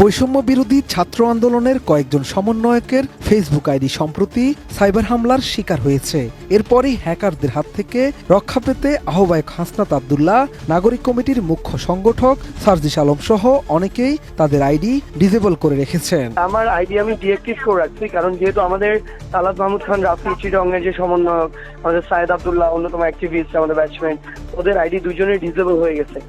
বৈষম্য বিরোধী ছাত্র আন্দোলনের কয়েকজন সমন্বয়কের ফেসবুক আইডি সম্প্রতি সাইবার হামলার শিকার হয়েছে। এরপরই হ্যাকারদের হাত থেকে রক্ষা পেতে আহ্বায়ক হাসনাত আবদুল্লাহ, নাগরিক কমিটির মুখ্য সংগঠক সার্জিস আলম সহ অনেকেই তাদের আইডি ডিসেবল করে রেখেছেন। আমার আইডি আমি ডিএক্টিভ করে রাখছি, কারণ যেহেতু আমাদের তালাত মাহমুদ খান রাফি চিটংয়ের যে সমন্বয়ক, আমাদের সায়েদ আবদুল্লাহ অন্যতম অ্যাক্টিভিস্ট আমাদের ব্যাটসম্যান ওদের আইডি দুজনেই ডিসেবল হয়ে গেছে।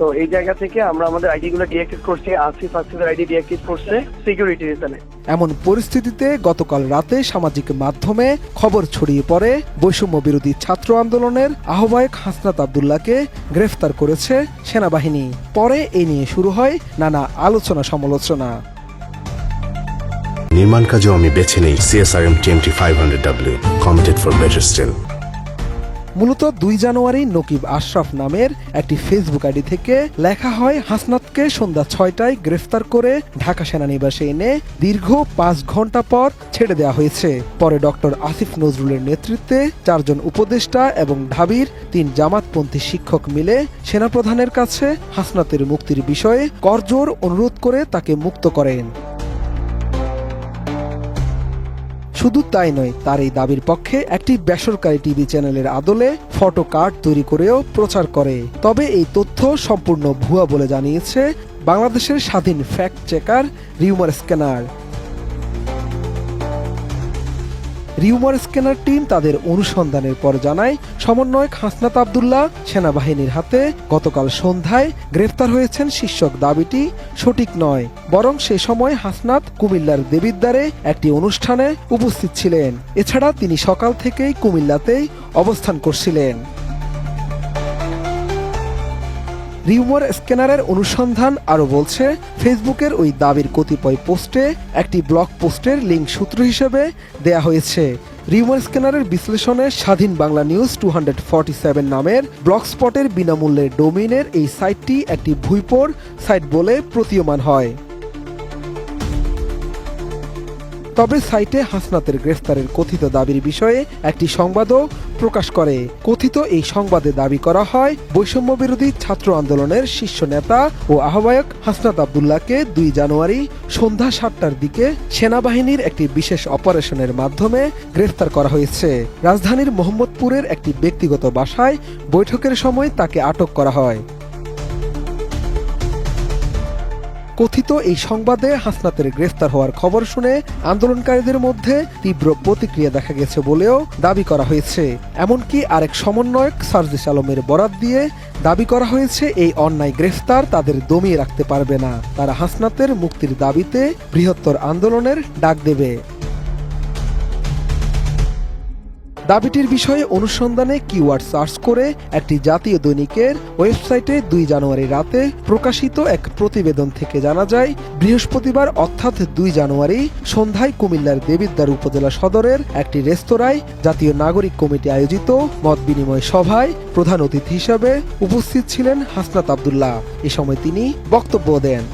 তো এই জায়গা থেকে আমরা আমাদের আইডি গুলো ডিএক্টিভ করছি আসিফ আসিফের আইডি ডিএক্টিভ করছে সিকিউরিটি রিজনে এমন পরিস্থিতিতে গতকাল রাতে সামাজিক মাধ্যমে খবর ছড়িয়ে পড়ে বৈষম্য বিরোধী ছাত্র আন্দোলনের আহ্বায়ক হাসনাত আবদুল্লাহকে গ্রেফতার করেছে সেনাবাহিনী। পরে এ নিয়ে শুরু হয় নানা আলোচনা সমালোচনা। নির্মাণ কাজেও আমি বেছে নেই CSRM TMT five hundred W committed for better steel মূলত দুই জানুয়ারি নকিব আশরাফ নামের একটি ফেসবুক আইডি থেকে লেখা হয়, হাসনাতকে সন্ধ্যা ছয়টায় গ্রেফতার করে ঢাকা সেনানিবাসে এনে দীর্ঘ পাঁচ ঘণ্টা পর ছেড়ে দেওয়া হয়েছে। পরে ডক্টর আসিফ নজরুলের নেতৃত্বে চারজন উপদেষ্টা এবং ঢাবির তিন জামাতপন্থী শিক্ষক মিলে সেনাপ্রধানের কাছে হাসনাতের মুক্তির বিষয়ে করজোর অনুরোধ করে তাকে মুক্ত করেন। শুধু তাই নয়, তার এই দাবির পক্ষে একটি বেসরকারি টিভি চ্যানেলের আদলে ফটো কার্ড তৈরি করেও প্রচার করে। তবে এই তথ্য সম্পূর্ণ ভুয়া বলে জানিয়েছে বাংলাদেশের স্বাধীন fact checker Rumor Scanner. Rumor Scanner team তাদের অনুসন্ধানের পর জানায়, সমন্বয়ক হাসনাত আবদুল্লাহ সেনাবাহিনীর হাতে গতকাল সন্ধ্যায় গ্রেফতার হয়েছেন শীর্ষক দাবিটি সঠিক নয়। বরং সে সময় হাসনাত কুমিল্লার দেবিদ্বারে একটি অনুষ্ঠানে উপস্থিত ছিলেন। এছাড়া তিনি সকাল থেকেই কুমিল্লাতেই অবস্থান করছিলেন। রিউমার স্ক্যানারের অনুসন্ধান আরও বলছে, ফেসবুকের ওই দাবির কতিপয় পোস্টে একটি ব্লগ পোস্টের লিঙ্ক সূত্র হিসেবে দেয়া হয়েছে। রিউমার স্ক্যানারের বিশ্লেষণে স্বাধীন বাংলা নিউজ টু নামের ব্লগ স্পটের বিনামূল্যে ডোমিনের এই সাইটটি একটি ভুইপোর সাইট বলে প্রতীয়মান হয়। তবে সাইটে হাসনাতের গ্রেফতারের কথিত দাবির বিষয়ে একটি সংবাদও প্রকাশ করে। কথিত এই সংবাদে দাবি করা হয় বৈষম্য বিরোধী ছাত্র আন্দোলনের শীর্ষ নেতা ও আহ্বায়ক হাসনাত আবদুল্লাহকে দুই জানুয়ারি সন্ধ্যা সাতটার দিকে সেনাবাহিনীর একটি বিশেষ অপারেশনের মাধ্যমে গ্রেফতার করা হয়েছে। রাজধানীর মোহাম্মদপুরের একটি ব্যক্তিগত বাসায় বৈঠকের সময় তাকে আটক করা হয়। কথিত এই সংবাদে হাসনাতের গ্রেফতার হওয়ার খবর শুনে আন্দোলনকারীদের মধ্যে তীব্র প্রতিক্রিয়া দেখা গেছে বলেও দাবি করা হয়েছে। এমনকি আরেক সমন্বয়ক সার্জিস আলমের বরাত দিয়ে দাবি করা হয়েছে, এই অন্যায় গ্রেফতার তাদের দমিয়ে রাখতে পারবে না। তারা হাসনাতের মুক্তির দাবিতে বৃহত্তর আন্দোলনের ডাক দেবে। দাবিটির বিষয়ে অনুসন্ধানে কিওয়ার্ড সার্চ করে একটি জাতীয় দৈনিকের ওয়েবসাইটে দুই জানুয়ারি রাতে প্রকাশিত এক প্রতিবেদন থেকে জানা যায়, বৃহস্পতিবার অর্থাৎ দুই জানুয়ারি সন্ধ্যায় কুমিল্লার দেবিদ্বার উপজেলা সদরের একটি রেস্তোরাঁয় জাতীয় নাগরিক কমিটি আয়োজিত মত বিনিময় সভায় প্রধান অতিথি হিসাবে উপস্থিত ছিলেন হাসনাত আবদুল্লাহ। এ সময় তিনি বক্তব্য দেন।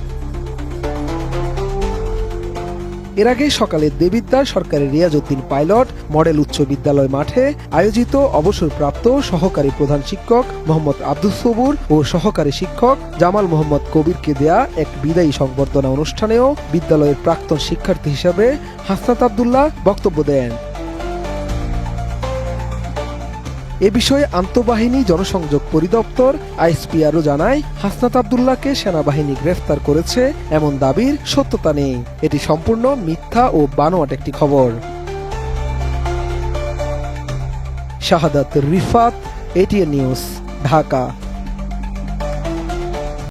এর আগে সকালে দেবিদ্যা সরকারি রিয়াজউদ্দিন পাইলট মডেল উচ্চ বিদ্যালয় মাঠে আয়োজিত অবসরপ্রাপ্ত সহকারী প্রধান শিক্ষক মোহাম্মদ আব্দুল সবুর ও সহকারী শিক্ষক জামাল মোহাম্মদ কবিরকে দেয়া এক বিদায়ী সংবর্ধনা অনুষ্ঠানেও বিদ্যালয়ের প্রাক্তন শিক্ষার্থী হিসাবে হাসনাত আবদুল্লাহ বক্তব্য দেন। এ বিষয়ে আন্তঃবাহিনী জনসংযোগ পরিদপ্তর, আইএসপিআরও জানায়, হাসনাত আবদুল্লাহকে সেনাবাহিনী গ্রেফতার করেছে এমন দাবির সত্যতা নেই। এটি সম্পূর্ণ মিথ্যা ও বানোয়াট একটি খবর। Shahadat Rifat, ATN News, Dhaka.